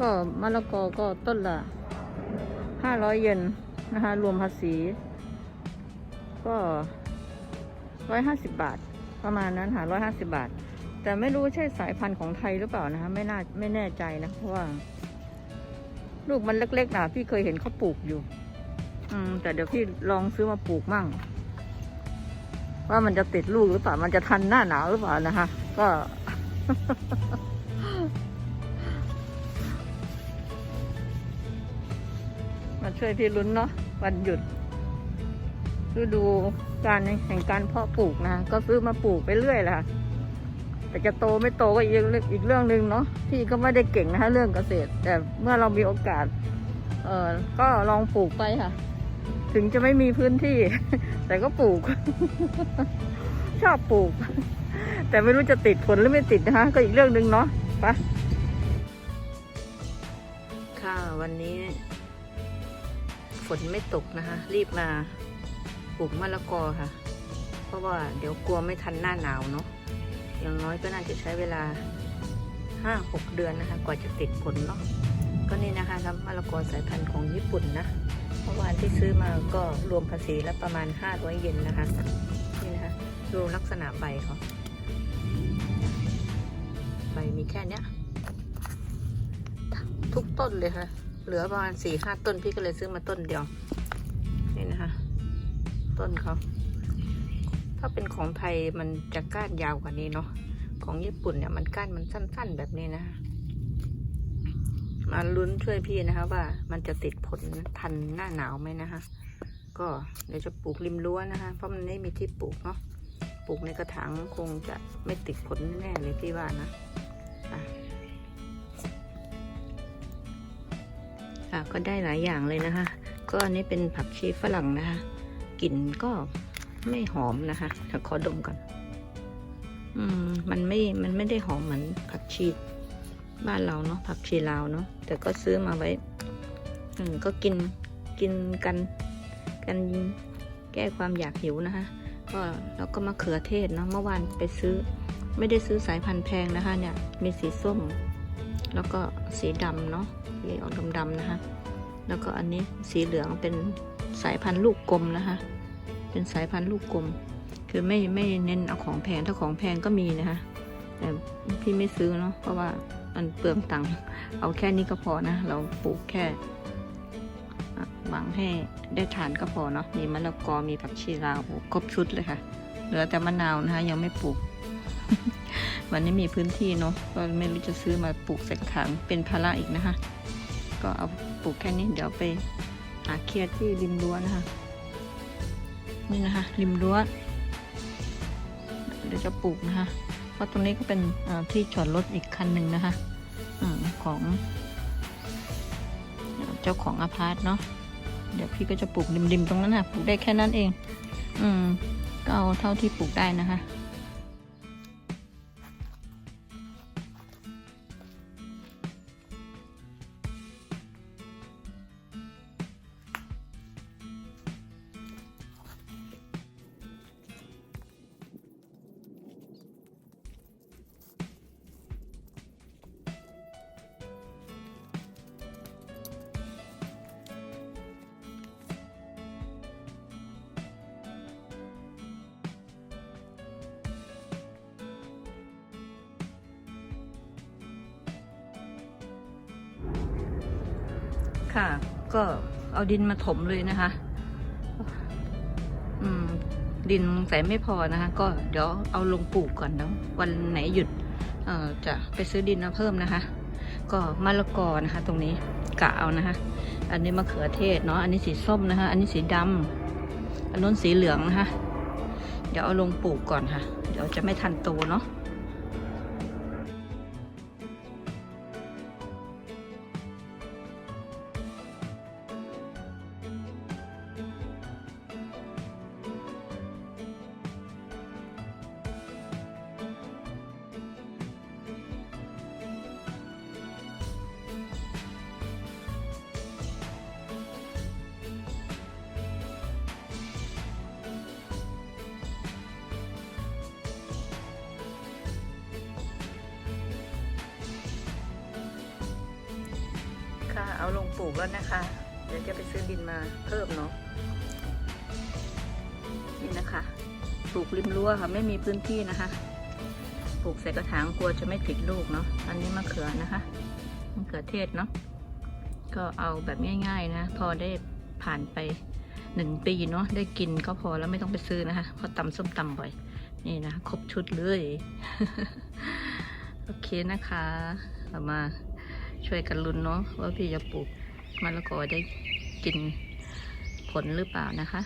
ก็มะละกอก็ต้นละห้าร้อยเยนนะคะ รวมภาษี ก็ร้อยห้าสิบบาท ประมาณนั้นค่ะร้อยห้าสิบาท แต่ไม่รู้ใช่สายพันธุ์ของไทยหรือเปล่านะคะ ไม่น่าไม่แน่ใจนะเพราะว่า ลูกมันเล็กๆนะพี่เคยเห็นเขาปลูกอยู่ อืม แต่เดี๋ยวพี่ลองซื้อมาปลูกมั่ง ว่ามันจะติดลูกหรือเปล่า มันจะทันหน้าหนาวหรือเปล่านะคะ ก็ มาช่วยพี่ลุ้นเนาะวันหยุดฤดูการแห่งการเพาะปลูกนะ ก็ซื้อมาปลูกไปเรื่อยแหละแต่จะโตไม่โตก็อีกเรื่องอีกเรื่องหนึ่งเนาะพี่ก็ไม่ได้เก่งนะคะเรื่องเกษตร แต่เมื่อเรามีโอกาส เออก็ลองปลูกไปค่ะ ถึงจะไม่มีพื้นที่ แต่ก็ปลูก ชอบปลูก แต่ไม่รู้จะติดผลหรือไม่ติดนะคะก็อีกเรื่องหนึ่งเนาะไปค่ะวันนี้ ฝนไม่ตกนะคะ รีบมาปลูกมะละกอค่ะ เพราะว่าเดี๋ยวกลัวไม่ทันหน้าหนาวเนาะอย่างน้อยก็น่าจะใช้เวลาห้าหกเดือนนะคะ กว่าจะติดผลเนาะก็นี่นะคะน้ำมะละกอสายพันธุ์ของญี่ปุ่นนะเมื่อวานที่ซื้อมาก็รวมภาษีแล้วประมาณห้าร้อยเยนนะคะนี่นะคะดูลักษณะใบเขาใบมีแค่เนี้ย ทุกต้นเลยค่ะ เหลือประมาณสี่ห้าต้นพี่ก็เลยซื้อมาต้นเดียว นี่นะคะ ต้นเขาถ้าเป็นของไทยมันจะก้านยาวกว่านี้เนาะของญี่ปุ่นเนี่ยมันก้านมันสั้น ๆแบบนี้นะมาลุ้นช่วยพี่นะคะว่ามันจะติดผลทันหน้าหนาวไหมนะคะ ก็เดี๋ยวจะปลูกริมรั้วนะคะ เพราะมันไม่มีที่ปลูกเนาะปลูกในกระถางคงจะไม่ติดผลแน่เลยพี่ว่านะ ค่ะ ก็ได้หลายอย่างเลยนะคะ ก็อันนี้เป็นผักชีฝรั่งนะคะ กลิ่นก็ไม่หอมนะคะเดี๋ยวขอดมก่อน อืม มันไม่ มันไม่ได้หอมเหมือนผักชีบ้านเราเนาะ ผักชีลาวเนาะ แต่ก็ซื้อมาไว้ อืม ก็กิน กินกัน กันแก้ความอยากหิวนะคะ ก็แล้วก็มะเขือเทศเนาะ เมื่อวานไปซื้อ ไม่ได้ซื้อสายพันธุ์แพงนะคะ เนี่ย มีสีส้ม แล้วก็สีดำเนาะสีออกดำๆนะคะ แล้วก็อันนี้สีเหลืองเป็นสายพันธุ์ลูกกลมนะคะ เป็นสายพันธุ์ลูกกลม คือไม่ไม่เน้นเอาของแพงถ้าของแพงก็มีนะคะแต่พี่ไม่ซื้อเนาะเพราะว่ามันเปลืองตังค์เอาแค่นี้ก็พอนะ เราปลูกแค่หวังให้ได้ทานก็พอเนาะมีมะละกอมีผักชีลาวครบชุดเลยค่ะ เหลือแต่มะนาวนะคะยังไม่ปลูก วันนี้มีพื้นที่เนาะก็ไม่รู้จะซื้อมาปลูกใส่กระถางเป็นภาระอีกนะคะ ก็เอาปลูกแค่นี้เดี๋ยวไปหาเคลียร์ที่ริมรั้วนะคะ นี่นะคะ ริมรั้วเดี๋ยวจะปลูกนะคะ เพราะตรงนี้ก็เป็นที่จอดรถอีกคันหนึ่งนะคะอของ เจ้าของอาพาร์ตเนาะเดี๋ยวพี่ก็จะปลูกริมๆตรงนั้นนะปลูกได้แค่นั้นเอง อืมก็เอาเท่าที่ปลูกได้นะคะ ค่ะ ก็เอาดินมาถมเลยนะคะ อืม ดินใส่ไม่พอนะคะ ก็เดี๋ยวเอาลงปลูกก่อนแล้ววันไหนหยุด เอ่อจะไปซื้อดินมาเพิ่มนะคะ ก็มะละกอนะคะ ตรงนี้กะเอานะคะ อันนี้มะเขือเทศเนาะอันนี้สีส้มนะคะ อันนี้สีดำอันนู้นสีเหลืองนะคะ เดี๋ยวเอาลงปลูกก่อนค่ะ เดี๋ยวจะไม่ทันโตเนาะ เอาลงปลูกแล้วนะคะ เดี๋ยวจะไปซื้อดินมาเพิ่มเนาะนี่นะคะ ปลูกริมรั้วค่ะ ไม่มีพื้นที่นะคะ ปลูกใส่กระถางกลัวจะไม่ติดลูกเนาะอันนี้มะเขือนะคะมะเขือเทศเนาะก็เอาแบบง่าย ๆนะ พอได้ผ่านไปหนึ่งปีเนาะได้กินก็พอแล้วไม่ต้องไปซื้อนะคะเพราะตำส้มตำบ่อย นี่นะ ครบชุดเลย โอเคนะคะเรามา ช่วยกันลุ้นเนาะว่าพี่จะปลูกมะละกอได้กินผลหรือเปล่านะคะ